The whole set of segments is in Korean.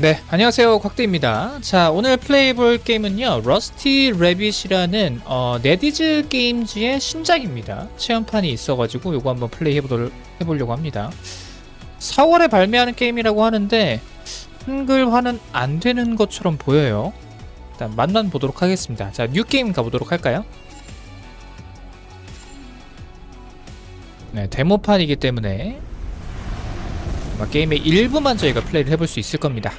네, 안녕하세요. 곽대입니다. 자, 오늘 플레이볼 게임은요, 러스티 래빗이라는 어, 네디즈 게임즈의 신작입니다. 체험판이 있어가지고 요거 한번 플레이 해보도록, 해보려고 합니다. 4월에 발매하는 게임이라고 하는데 한글화는 안 되는 것처럼 보여요. 일단 만난 보도록 하겠습니다. 자, 뉴 게임 가보도록 할까요? 네, 데모판이기 때문에 게임의 일부만 저희가 플레이를 해볼 수 있을 겁니다.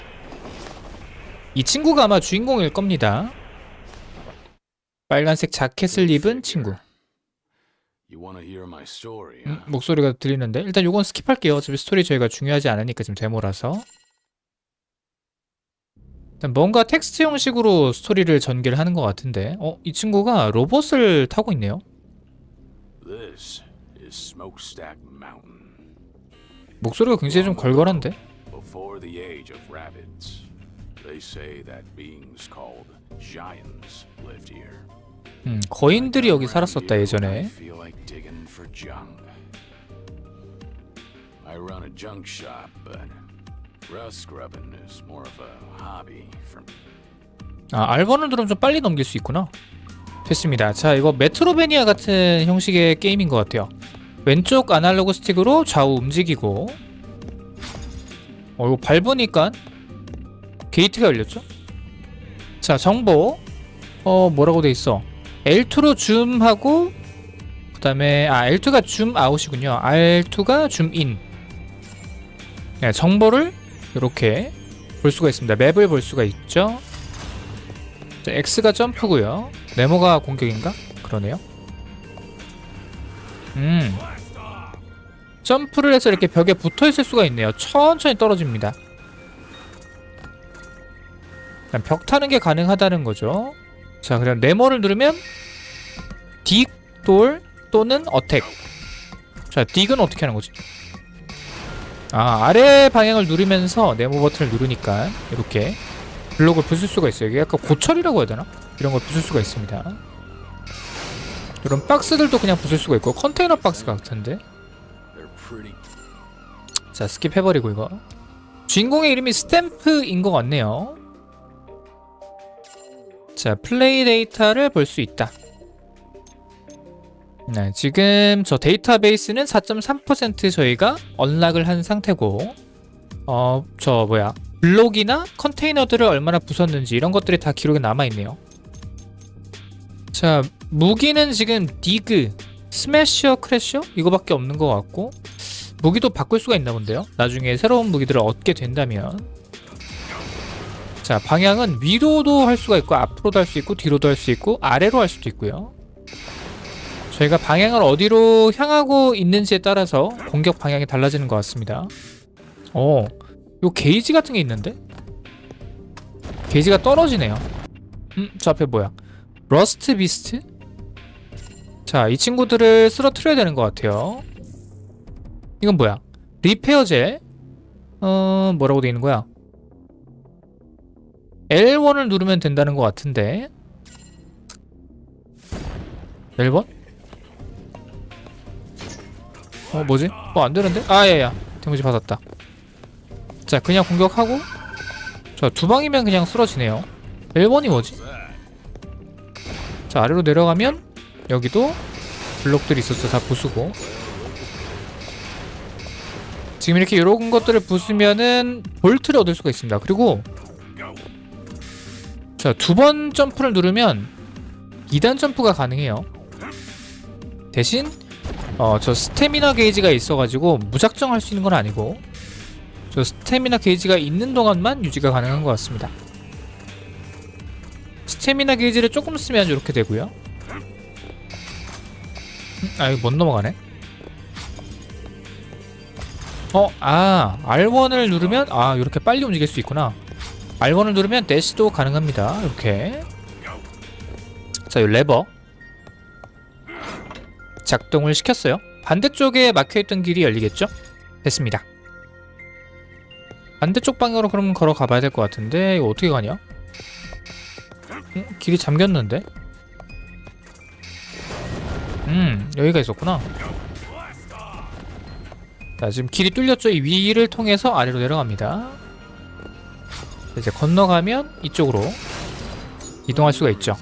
이 친구가 아마 주인공일 겁니다. 빨간색 자켓을 입은 친구. 음? 목소리가 들리는데 일단 요건 스킵할게요. 어차피 스토리 저희가 중요하지 않으니까 지금 데모라서. 일단 뭔가 텍스트 형식으로 스토리를 전개를 하는 것 같은데, 어, 이 친구가 로봇을 타고 있네요. This is Smokestack Mountain. 목소리가 굉장히 좀 걸걸한데. Before the age of rabbits, they say that beings called giants lived here. 음, 거인들이 여기 살았었다 I 예전에. feel like digging for junk. I run a junk shop, but rust scrubbing is more of a hobby for me. 아, 알버는 누르면 좀 빨리 넘길 수 있구나. 됐습니다. 자, 이거 메트로베니아 같은 형식의 게임인 것 같아요. 왼쪽 아날로그 스틱으로 좌우 움직이고 어, 이거 밟으니까 게이트가 열렸죠? 자, 정보 어, 뭐라고 돼 있어? L2로 줌하고 그다음에 아, L2가 줌 아웃이군요. R2가 줌 인. 네, 정보를 이렇게 볼 수가 있습니다. 맵을 볼 수가 있죠. 자, X가 점프고요. 네모가 공격인가? 그러네요. 음. 점프를 해서 이렇게 벽에 붙어 있을 수가 있네요. 천천히 떨어집니다. 그냥 벽 타는 게 가능하다는 거죠. 자, 그럼 네모를 누르면 딕, 돌 또는 어택. 자, 딕은 어떻게 하는 거지? 아, 아래 방향을 누르면서 네모 버튼을 누르니까 이렇게 블록을 부술 수가 있어요. 이게 약간 고철이라고 해야 되나? 이런 걸 부술 수가 있습니다. 이런 박스들도 그냥 부술 수가 있고 컨테이너 박스 같은데. 자 스킵 해버리고 이거. 주인공의 이름이 스탬프인 것 같네요. 자 플레이 데이터를 볼 수 있다. 네, 지금 저 데이터베이스는 4.3% 저희가 언락을 한 상태고, 어, 저 뭐야, 블록이나 컨테이너들을 얼마나 부쉈는지 이런 것들이 다 기록에 남아 있네요. 자, 무기는 지금 디그, 스매셔, 크래셔 이거밖에 없는 것 같고, 무기도 바꿀 수가 있나 본데요. 나중에 새로운 무기들을 얻게 된다면. 자, 방향은 위로도 할 수가 있고, 앞으로도 할 수 있고, 뒤로도 할 수 있고, 아래로 할 수도 있고요. 저희가 방향을 어디로 향하고 있는지에 따라서 공격 방향이 달라지는 것 같습니다. 어, 요 게이지 같은 게 있는데? 게이지가 떨어지네요. 음, 저 앞에 뭐야? 러스트 비스트? 자, 이 친구들을 쓰러트려야 되는 것 같아요. 이건 뭐야? 리페어 젤? 어, 뭐라고 돼 있는 거야? L1을 누르면 된다는 것 같은데. L1? 어, 뭐지? 뭐 안 되는데? 아, 야, 야. 데미지 받았다. 자, 그냥 공격하고. 자, 두 방이면 그냥 쓰러지네요. L1이 뭐지? 자, 아래로 내려가면 여기도 블록들이 있었어. 다 부수고. 지금 이렇게 이런 것들을 부수면은 볼트를 얻을 수가 있습니다. 그리고 자, 두 번 점프를 누르면 2단 점프가 가능해요. 대신 어, 저 스태미나 게이지가 있어가지고 무작정 할 수 있는 건 아니고 저 스태미나 게이지가 있는 동안만 유지가 가능한 것 같습니다. 스태미나 게이지를 조금 쓰면 이렇게 되고요. 음, 아, 이거 못 넘어가네. 어, 아, R1을 누르면 아, 이렇게 빨리 움직일 수 있구나. R1을 누르면 대시도 가능합니다. 이렇게. 자, 이 레버 작동을 시켰어요. 반대쪽에 막혀있던 길이 열리겠죠? 됐습니다. 반대쪽 방향으로 그럼 걸어가 봐야 될 것 같은데 이거 어떻게 가냐? 음, 길이 잠겼는데? 음 여기가 있었구나 자 지금 길이 뚫렸죠? 이 위를 통해서 아래로 내려갑니다 이제 건너가면 이쪽으로 이동할 수가 있죠.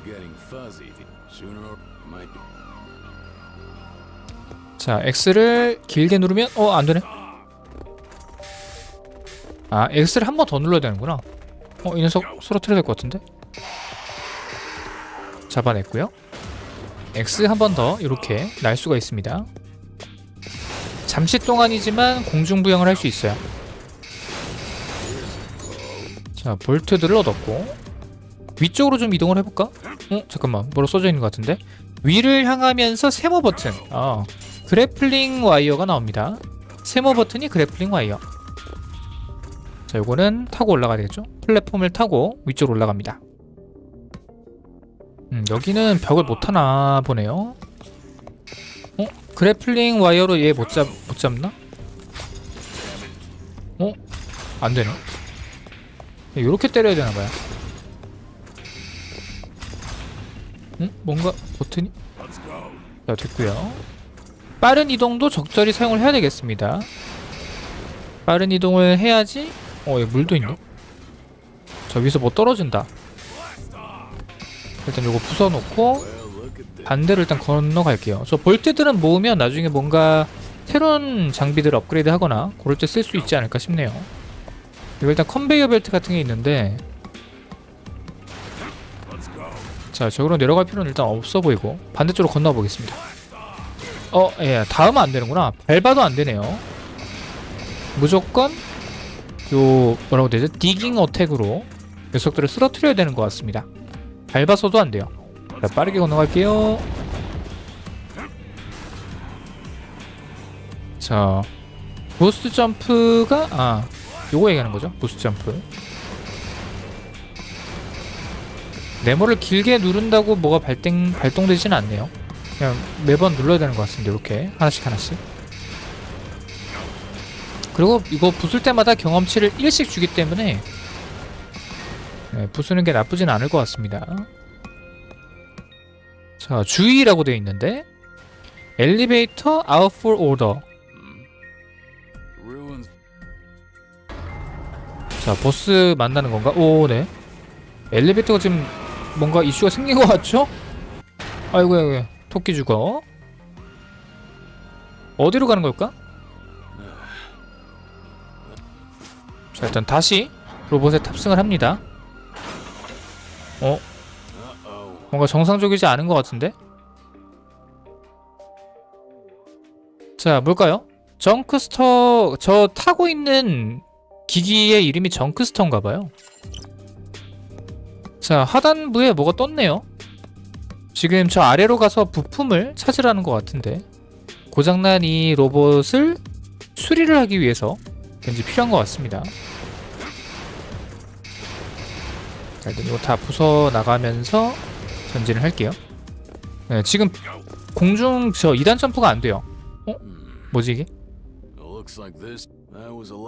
자, X를 길게 누르면 어, 안 되네. 아, X를 한 번 더 눌러야 되는구나. 어, 이 녀석 쓰러뜨려야 될 것 같은데. 잡아냈고요. X 한 번 더 이렇게 날 수가 있습니다. 잠시 동안이지만 공중부양을 할 수 있어요. 자, 볼트들을 얻었고 위쪽으로 좀 이동을 해볼까? 어, 잠깐만, 뭐로 써져 있는 것 같은데? 위를 향하면서 세모 버튼. 아, 그래플링 와이어가 나옵니다. 세모 버튼이 그래플링 와이어. 자, 요거는 타고 올라가야 되겠죠? 플랫폼을 타고 위쪽으로 올라갑니다. 음, 여기는 벽을 못 타나 보네요. 어? 그래플링 와이어로 얘 못 잡, 못 잡나? 어? 안 되네. 요렇게 때려야 되나 봐요. 응? 뭔가 버튼이? 자, 됐고요. 빠른 이동도 적절히 사용을 해야 되겠습니다. 빠른 이동을 해야지. 어, 여기 물도 있네. 저 위에서 뭐 떨어진다. 일단 요거 부숴놓고. 반대로 일단 건너갈게요. 저 볼트들은 모으면 나중에 뭔가 새로운 장비들 업그레이드 하거나 그럴 때 쓸 수 있지 않을까 싶네요. 그리고 일단 컨베이어 벨트 같은 게 있는데 자 저기로 내려갈 필요는 일단 없어 보이고 반대쪽으로 건너 보겠습니다. 어, 예, 닿으면 안 되는구나. 밟아도 안 되네요. 무조건 요 뭐라고 되죠? 디깅 어택으로 녀석들을 쓰러뜨려야 되는 것 같습니다. 밟아서도 안 돼요. 자, 빠르게 건너갈게요. 자, 부스트 점프가 아, 요거 얘기하는 거죠? 부스트 점프. 네모를 길게 누른다고 뭐가 발동 발동되지는 않네요. 그냥 매번 눌러야 되는 것 같습니다. 이렇게 하나씩 하나씩. 그리고 이거 부술 때마다 경험치를 1씩 주기 때문에 네, 부수는 게 나쁘진 않을 것 같습니다. 자, 주의라고 되어 있는데 엘리베이터 for order. Hmm. 자, 보스 만나는 건가? 오, 네. 엘리베이터가 지금 뭔가 이슈가 생긴 것 같죠? 아이고, 아이고, 토끼 죽어. 어디로 가는 걸까? 자, 일단 다시 로봇에 탑승을 합니다. 어. 뭔가 정상적이지 않은 것 같은데? 자, 뭘까요? 정크스터, 저 타고 있는 기기의 이름이 정크스터인가 봐요. 자, 하단부에 뭐가 떴네요. 지금 저 아래로 가서 부품을 찾으라는 것 같은데 고장난 이 로봇을 수리를 하기 위해서 왠지 필요한 것 같습니다. 자, 이거 다 부숴 나가면서 전진을 할게요. 네, 지금 공중 저 2단 점프가 안 돼요. Hmm. 뭐지 이게?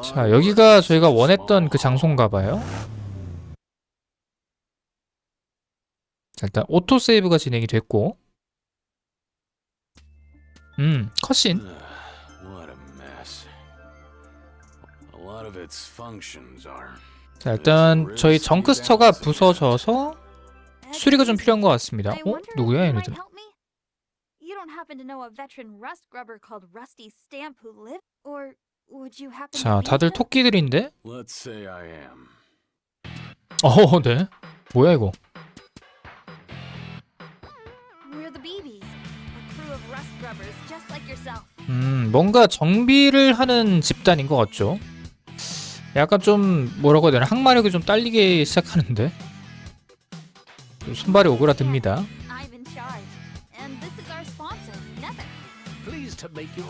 자, 여기가. 저희가 원했던 그 장소인가 봐요. 자, 일단 오토 세이브가 진행이 됐고 음, 컷신. 자, 일단 저희 정크스터가 부서져서 수리가 좀 필요한 것 같습니다. 어? 누구야 얘네들? You don't happen to know a veteran rust grubber called Rusty Stamp who lived? Or 자, 다들 토끼들인데? 어, 네. 뭐야 이거? We're the BBs, a crew of rust grubbers just like yourself. 음, 뭔가 정비를 하는 집단인 것 같죠? 약간 좀 뭐라고 해야 되나 항마력이 좀 딸리기 시작하는데 좀 손발이 오그라듭니다.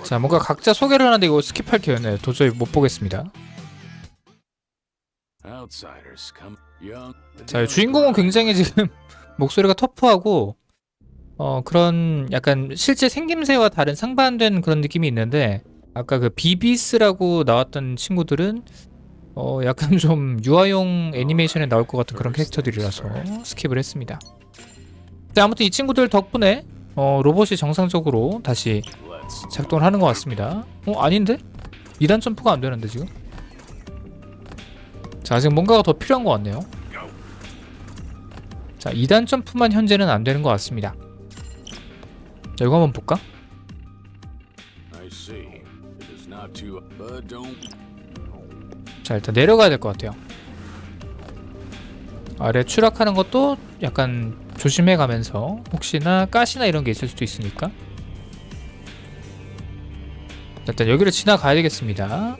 자, 뭔가 각자 소개를 하는데 이거 스킵할게요. 네, 도저히 못 보겠습니다. 자, 주인공은 굉장히 지금 목소리가 터프하고 어 그런 약간 실제 생김새와 다른 상반된 그런 느낌이 있는데 아까 그 비비스라고 나왔던 친구들은 어 약간 좀 유아용 애니메이션에 나올 것 같은 그런 캐릭터들이라서 스킵을 했습니다. 자, 아무튼 이 친구들 덕분에 어 로봇이 정상적으로 다시 작동을 하는 것 같습니다. 어 아닌데? 2단 점프가 안 되는데 지금? 자 아직 뭔가가 더 필요한 것 같네요 자 2단 점프만 현재는 안 되는 것 같습니다 자 이거 한번 볼까? 자 일단 내려가야 될 것 같아요 아래 추락하는 것도 약간 조심해 가면서 혹시나 가시나 이런 게 있을 수도 있으니까 일단 여기를 지나가야 되겠습니다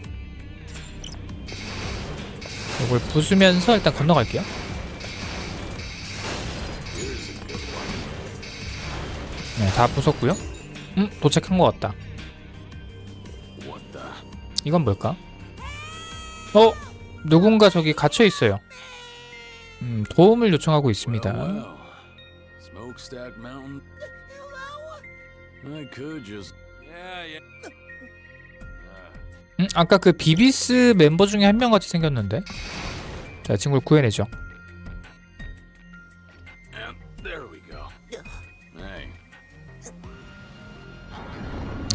이걸 부수면서 일단 건너갈게요 네, 다 부쉈고요 음, 도착한 것 같다? 이건 뭘까? 어? 누군가 저기 갇혀 있어요. 음, 도움을 요청하고 있습니다. 음, 아까 그 비비스 멤버 중에 한 명 같이 생겼는데. 자, 친구를 구해내죠. and there we go. Hey,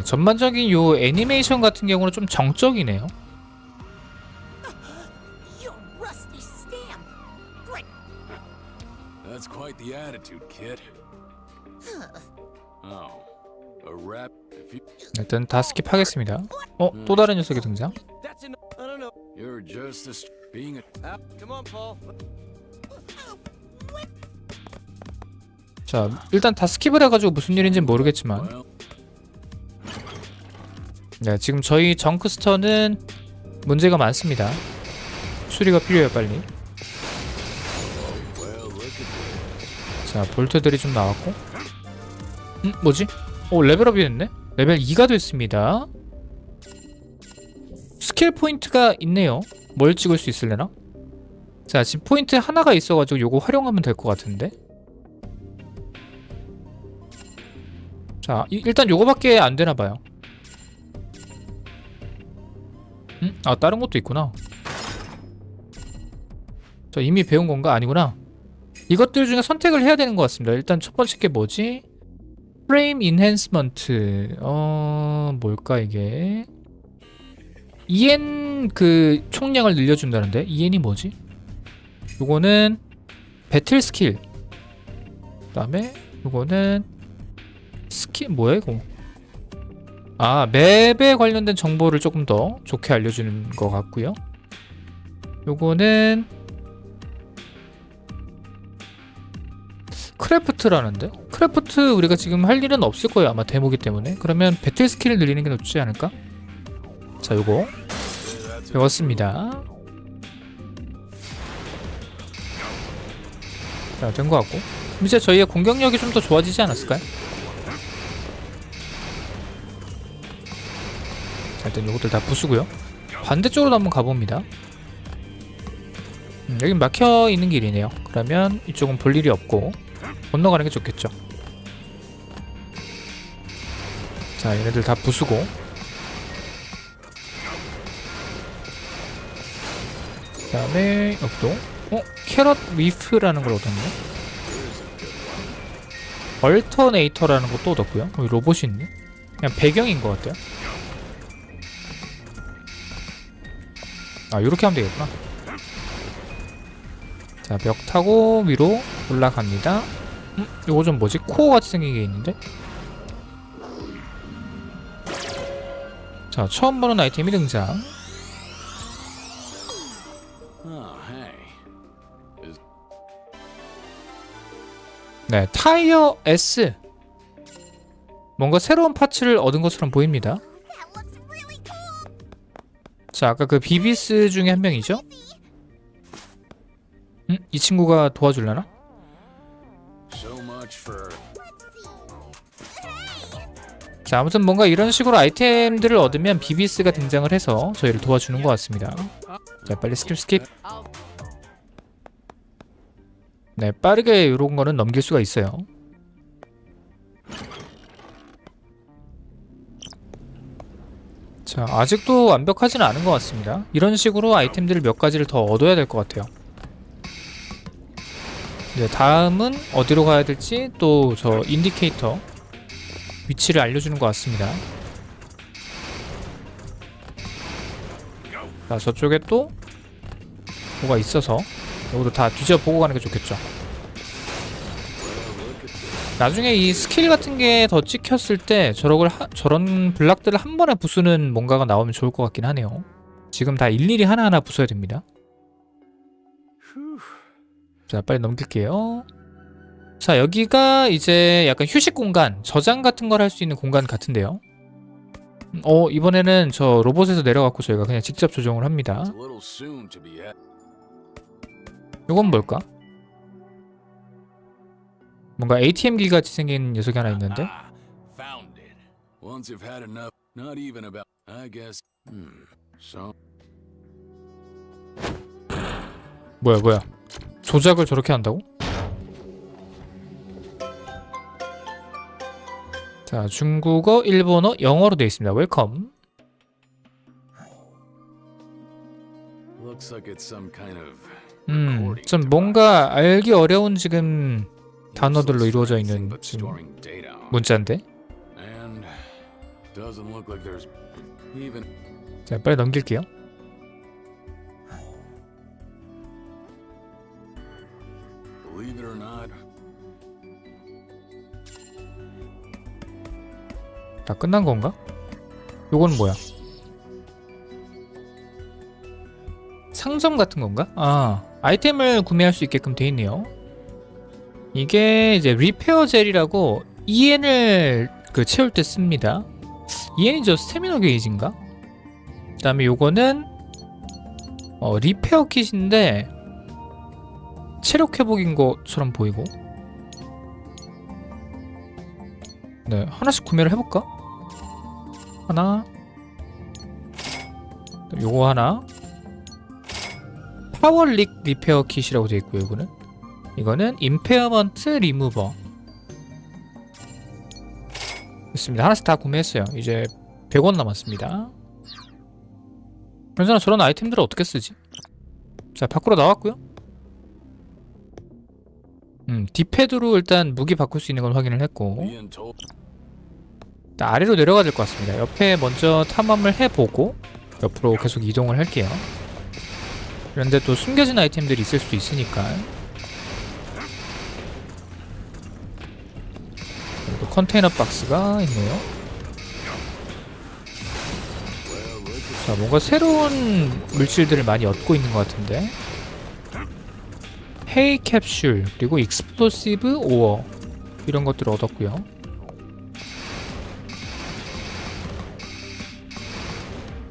전반적인 요 애니메이션 같은 경우는 좀 정적이네요. Oh, 일단 다 스킵하겠습니다. 어, 또 다른 녀석이 등장. Ah. 자, 일단 다 스킵을 해가지고 무슨 일인지 는 모르겠지만. 네, 지금 저희 정크스터는 문제가 많습니다. 수리가 필요해요, 빨리. 자 볼트들이 좀 나왔고 음 뭐지? 오 레벨업이 됐네? 레벨 2가 됐습니다 스킬 포인트가 있네요 뭘 찍을 수 있을래나? 자 지금 포인트 하나가 있어가지고 요거 활용하면 될 것 같은데 자 이- 일단 요거밖에 안 되나봐요 음? 아 다른 것도 있구나 저 이미 배운 건가? 아니구나 이것들 중에 선택을 해야 되는 것 같습니다. 일단 첫 번째 게 뭐지? 프레임 인핸스먼트. 어, 뭘까 이게? EN 그 총량을 늘려준다는데 EN이 뭐지? 요거는 배틀 스킬. 그 다음에 요거는 스킬 뭐야 이거? 아 맵에 관련된 정보를 조금 더 좋게 알려주는 것 같고요. 요거는 크래프트라는데? 크래프트 우리가 지금 할 일은 없을 거예요 아마 데모기 때문에. 그러면 배틀 스킬을 늘리는 게 좋지 않을까? 자 요거. 배웠습니다. 자된 것 같고. 이제 저희의 공격력이 좀 더 좋아지지 않았을까요? 자 일단 요것들 다 부수고요. 반대쪽으로 한번 가봅니다. 음, 여긴 막혀 있는 길이네요. 그러면 이쪽은 볼 일이 없고 건너가는 게 좋겠죠. 자, 얘네들 다 부수고. 그 다음에 여기도 어 캐럿 위프라는 걸 얻었네. 얼터네이터라는 것도 얻었고요. 여기 로봇이 있네. 그냥 배경인 것 같아요. 아, 이렇게 하면 되겠구나. 자, 벽 타고 위로 올라갑니다. 음, 이거 좀 뭐지? 코어 같이 생긴 게 있는데? 자, 처음 보는 아이템이 등장. 네, 타이어 S. 뭔가 새로운 파츠를 얻은 것처럼 보입니다. 자, 아까 그 비비스 중에 한 명이죠? 음, 이 친구가 도와줄라나? 자, 아무튼 뭔가 이런 식으로 아이템들을 얻으면 비비스가 등장을 해서 저희를 도와주는 것 같습니다. 자, 빨리 스킵 스킵. 네, 빠르게 이런 거는 넘길 수가 있어요. 자, 아직도 완벽하지는 않은 것 같습니다. 이런 식으로 아이템들을 몇 가지를 더 얻어야 될 것 같아요. 네, 다음은 어디로 가야 될지 또 저 인디케이터 위치를 알려주는 것 같습니다. 자, 저쪽에 또 뭐가 있어서 이것도 다 뒤져보고 가는 게 좋겠죠. 나중에 이 스킬 같은 게 더 찍혔을 때 저런 하, 저런 블락들을 한 번에 부수는 뭔가가 나오면 좋을 것 같긴 하네요. 지금 다 일일이 하나하나 부숴야 됩니다. 자, 빨리 넘길게요. 자, 여기가 이제 약간 휴식 공간, 저장 같은 걸 할 수 있는 공간 같은데요. 음, 어, 이번에는 저 로봇에서 내려갖고 저희가 그냥 직접 조정을 합니다. 이건 뭘까? 뭔가 ATM기 같이 생긴 녀석이 하나 있는데. Hmm. 뭐야 뭐야 조작을 저렇게 한다고? 자 중국어, 일본어, 영어로 되어 있습니다. 웰컴. 음, 좀. 뭔가 알기 어려운 지금 단어들로 이루어져 있는 지금. 문자인데. 자 빨리 넘길게요. Believe it or not, 다 끝난 건가? 요건 뭐야? 상점 같은 건가? 아, 아이템을 구매할 수 있게끔 돼 있네요. 이게 이제 리페어 젤이라고 EN을 그 채울 때 씁니다. EN이 저 스태미너 게이지인가? 그 다음에 요거는 어, 리페어 킷인데 체력 회복인 것처럼 보이고. 네, 하나씩 구매를 해볼까? 하나. 요거 하나. 파워릭 리페어 킷이라고 되어 있고요 이거는. 이거는 임페어먼트 리무버. 됐습니다. 하나씩 다 구매했어요. 이제 100원 남았습니다. 그래서 저런 아이템들을 어떻게 쓰지? 자 밖으로 나왔고요 음 디패드로 일단 무기 바꿀 수 있는 건 확인을 했고. 일단 아래로 내려가야 될 것 같습니다. 옆에 먼저 탐험을 해보고 옆으로 계속 이동을 할게요. 그런데 또 숨겨진 아이템들이 있을 수도 있으니까 그리고 컨테이너 박스가 있네요. 자, 뭔가 새로운 물질들을 많이 얻고 있는 것 같은데 헤이 캡슐 그리고 익스플로시브 오어 이런 것들을 얻었고요.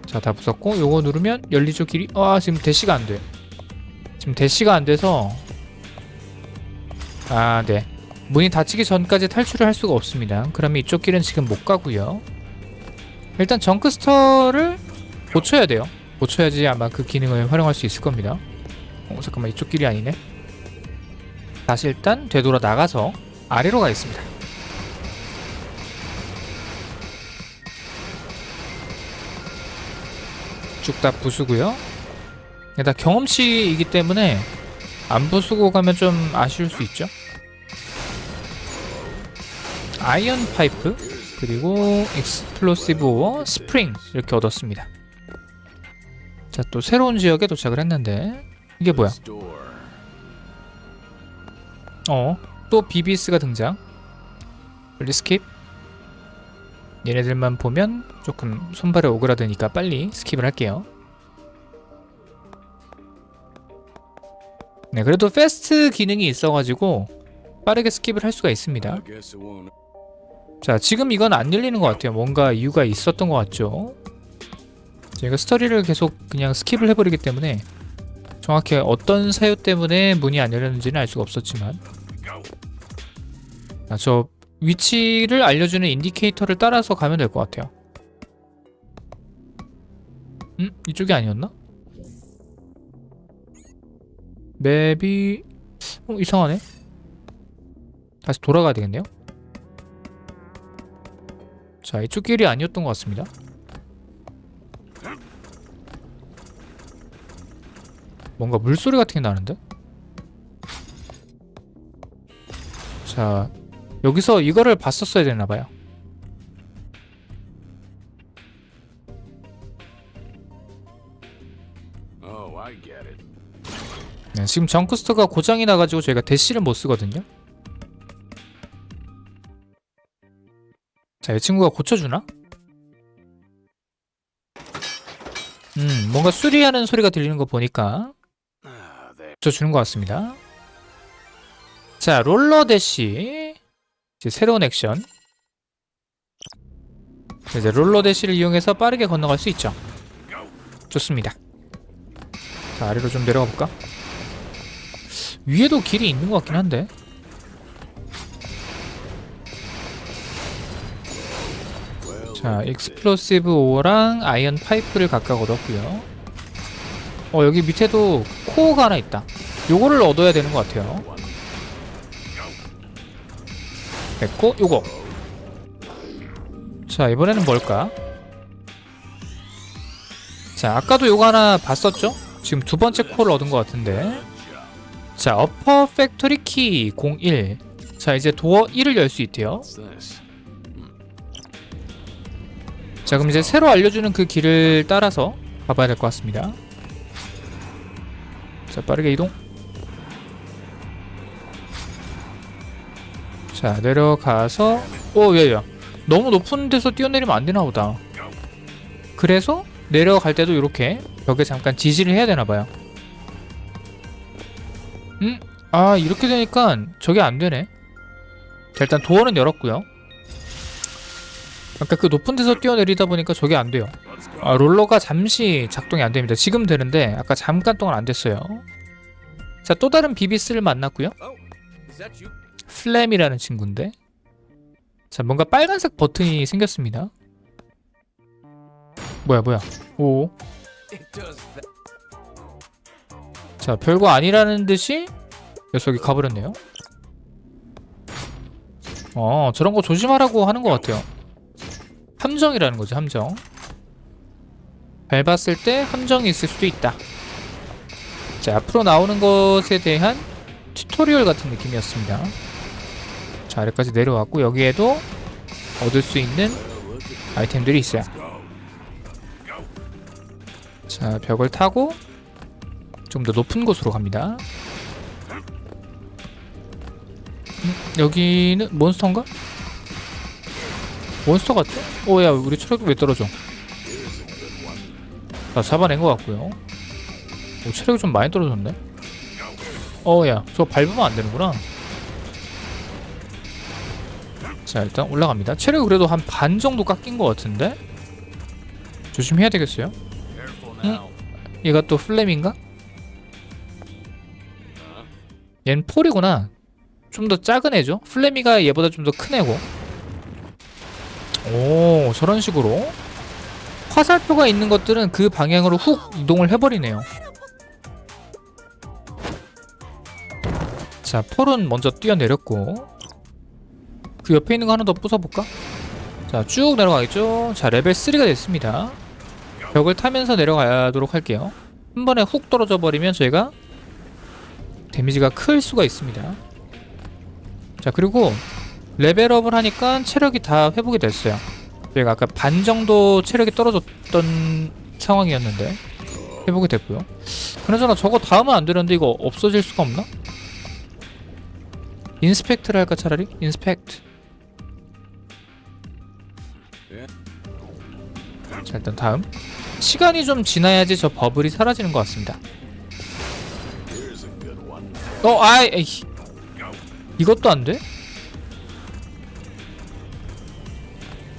자, 다 부쉈고 요거 누르면 열리죠 길이? 아, 지금 대시가 안 돼. 지금 대시가 안 돼서 아, 네. 문이 닫히기 전까지 탈출을 할 수가 없습니다. 그러면 이쪽 길은 지금 못 가고요. 일단 정크스터를 고쳐야 돼요. 고쳐야지 아마 그 기능을 활용할 수 있을 겁니다. 어, 잠깐만 이쪽 길이 아니네. 다시 일단 되돌아 나가서 아래로 가겠습니다. 쭉 다 부수고요. 다 경험치이기 때문에 안 부수고 가면 좀 아쉬울 수 있죠. 아이언 파이프 그리고 익스플로시브 스프링 이렇게 얻었습니다. 자 또 새로운 지역에 도착을 했는데 이게 뭐야? 어, 또 비비스가 등장. 빨리 스킵. 얘네들만 보면 조금 손발에 오그라드니까 빨리 스킵을 할게요. 네, 그래도 패스트 기능이 있어가지고 빠르게 스킵을 할 수가 있습니다. 자, 지금 이건 안 열리는 것 같아요. 뭔가 이유가 있었던 것 같죠. 제가 스토리를 계속 그냥 스킵을 해버리기 때문에 정확히 어떤 사유 때문에 문이 안 열렸는지는 알 수가 없었지만 아, 저 위치를 알려주는 인디케이터를 따라서 가면 될 것 같아요. 음? 이쪽이 아니었나? 맵이 어, 이상하네. 다시 돌아가야 되겠네요. 자, 이쪽 길이 아니었던 것 같습니다. 뭔가 물소리 같은 게 나는데? 자, 여기서 이거를 봤었어야 되나 봐요. Oh. 네, 지금 정크스터가 고장이 나가지고 저희가 대시를 못 쓰거든요. 자, 이 친구가 고쳐주나? 음, 뭔가 수리하는 소리가 들리는 거 보니까 고쳐주는 것 같습니다. 자, 롤러 대시. 이제 새로운 액션. 자, 이제 롤러 대시를 이용해서 빠르게 건너갈 수 있죠. 좋습니다. 자, 아래로 좀 내려가 볼까? 위에도 길이 있는 것 같긴 한데. 자, 익스플로시브 오어랑 아이언 파이프를 각각 얻었고요. 어, 여기 밑에도 코어가 하나 있다. 요거를 얻어야 되는 것 같아요. 됐고, 요거. 자, 이번에는 뭘까? 자, 아까도 요거 하나 봤었죠? 지금 두 번째 코어를 얻은 것 같은데. 자, 어퍼 팩토리 키 01. 자, 이제 도어 1을 열 수 있대요. 자, 그럼 이제 새로 알려주는 그 길을 따라서 가봐야 될 것 같습니다. 자, 빠르게 이동. 자, 내려가서, 오, 야, 야. 너무 높은 데서 뛰어내리면 안 되나 보다. 그래서 내려갈 때도 이렇게 벽에 잠깐 지지를 해야 되나 봐요. 음? 아, 이렇게 되니까 저게 안 되네. 자, 일단 도어는 열었고요. 아까 그 높은 데서 뛰어내리다 보니까 저게 안 돼요. 아, 롤러가 잠시 작동이 안 됩니다. 지금 되는데 아까 잠깐 동안 안 됐어요. 자, 또 다른 비비스를 만났고요. 플램이라는 친구인데. 자, 뭔가 빨간색 버튼이 생겼습니다. 뭐야, 뭐야. 오. 자, 별거 아니라는 듯이 녀석이 가버렸네요. 어, 저런 거 조심하라고 하는 것 같아요. 함정이라는 거죠, 함정. 밟았을 때 함정이 있을 수도 있다. 자, 앞으로 나오는 것에 대한 튜토리얼 같은 느낌이었습니다. 자, 아래까지 내려왔고, 여기에도 얻을 수 있는 아이템들이 있어요. 자, 벽을 타고 좀 더 높은 곳으로 갑니다. 음, 여기는 몬스터인가? 몬스터 같죠? 오야 우리 체력 왜 떨어져? 자 잡아낸 것 같고요. 오 체력이 좀 많이 떨어졌네. 어야 저거 밟으면 안 되는구나. 자 일단 올라갑니다. 체력이 그래도 한 반 정도 깎인 것 같은데 조심해야 되겠어요. Now. 얘가 또 플렘인가? 얜 폴이구나. 좀 더 작은 애죠. 플레미가 얘보다 좀 더 큰 애고. 오, 저런 식으로 화살표가 있는 것들은 그 방향으로 훅 이동을 해버리네요. 자, 폴은 먼저 뛰어내렸고 그 옆에 있는 거 하나 더 부숴볼까? 자, 쭉 내려가겠죠. 자, 레벨 3가 됐습니다. 벽을 타면서 내려가도록 할게요. 한 번에 훅 떨어져 버리면 저희가 데미지가 클 수가 있습니다. 자 그리고 레벨업을 하니까 체력이 다 회복이 됐어요. 저희가 아까 반 정도 체력이 떨어졌던 상황이었는데 회복이 됐고요. 그나저나 저거 다음은 안 되는데 이거 없어질 수가 없나? 인스펙트를 할까 차라리? 인스펙트. 자 일단 다음 시간이 좀 지나야지 저 버블이 사라지는 것 같습니다. 어, 아이, 에이. 이것도 안 돼?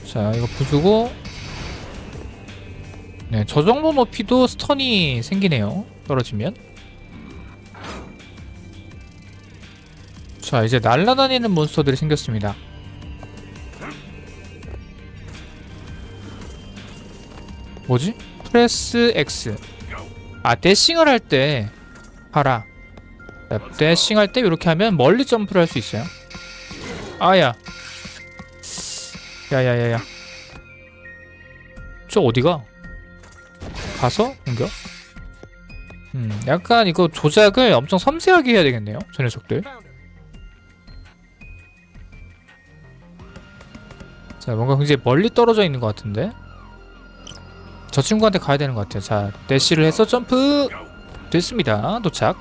자, 이거 부수고. 네, 저 정도 높이도 스턴이 생기네요. 떨어지면. 자, 이제 날아다니는 몬스터들이 생겼습니다. 뭐지? 프레스 X. 아, 대싱을 할 때 봐라. 자, 대싱 할 때 이렇게 하면 멀리 점프를 할 수 있어요. 아야. 야야야야. 저 어디가? 가서 공격? 음, 약간 이거 조작을 엄청 섬세하게 해야 되겠네요. 저 녀석들. 자, 뭔가 굉장히 멀리 떨어져 있는 것 같은데. 저 친구한테 가야 되는 것 같아요. 자, 대시를 해서 점프. 됐습니다. 도착.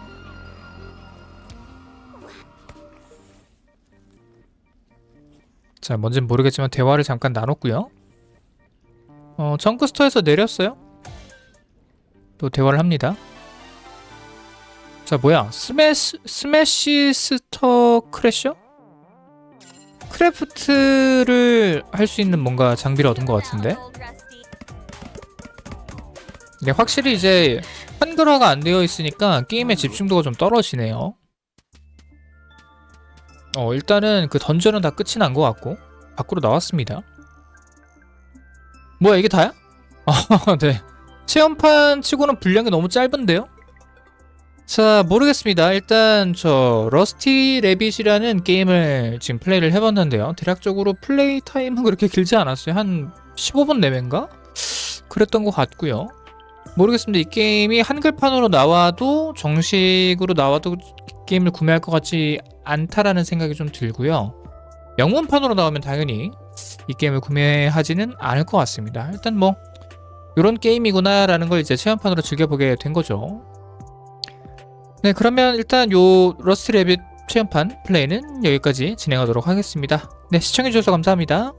자, 뭔진 모르겠지만 대화를 잠깐 나눴고요. 어, 정크스터에서 내렸어요. 또 대화를 합니다. 자, 뭐야? 스매시 스매시 스터 크래셔? 크래프트를 할 수 있는 뭔가 장비를 얻은 것 같은데. 근데 확실히 이제 한글화가 안 되어 있으니까 게임의 집중도가 좀 떨어지네요. 어, 일단은 그 던전은 다 끝이 난 것 같고 밖으로 나왔습니다. 뭐야 이게 다야? 아, 네. 체험판 치고는 분량이 너무 짧은데요? 자, 모르겠습니다. 일단 저 러스티 레빗이라는 게임을 지금 플레이를 해봤는데요. 대략적으로 플레이 타임은 그렇게 길지 않았어요. 한 15분 내외인가? 그랬던 것 같고요. 모르겠습니다. 이 게임이 한글판으로 나와도 정식으로 나와도 게임을 구매할 것 같지 않다라는 생각이 좀 들고요. 영문판으로 나오면 당연히 이 게임을 구매하지는 않을 것 같습니다. 일단 뭐 이런 게임이구나라는 걸 이제 체험판으로 즐겨보게 된 거죠. 네, 그러면 일단 요 러스트 레빗 체험판 플레이는 여기까지 진행하도록 하겠습니다. 네, 시청해주셔서 감사합니다.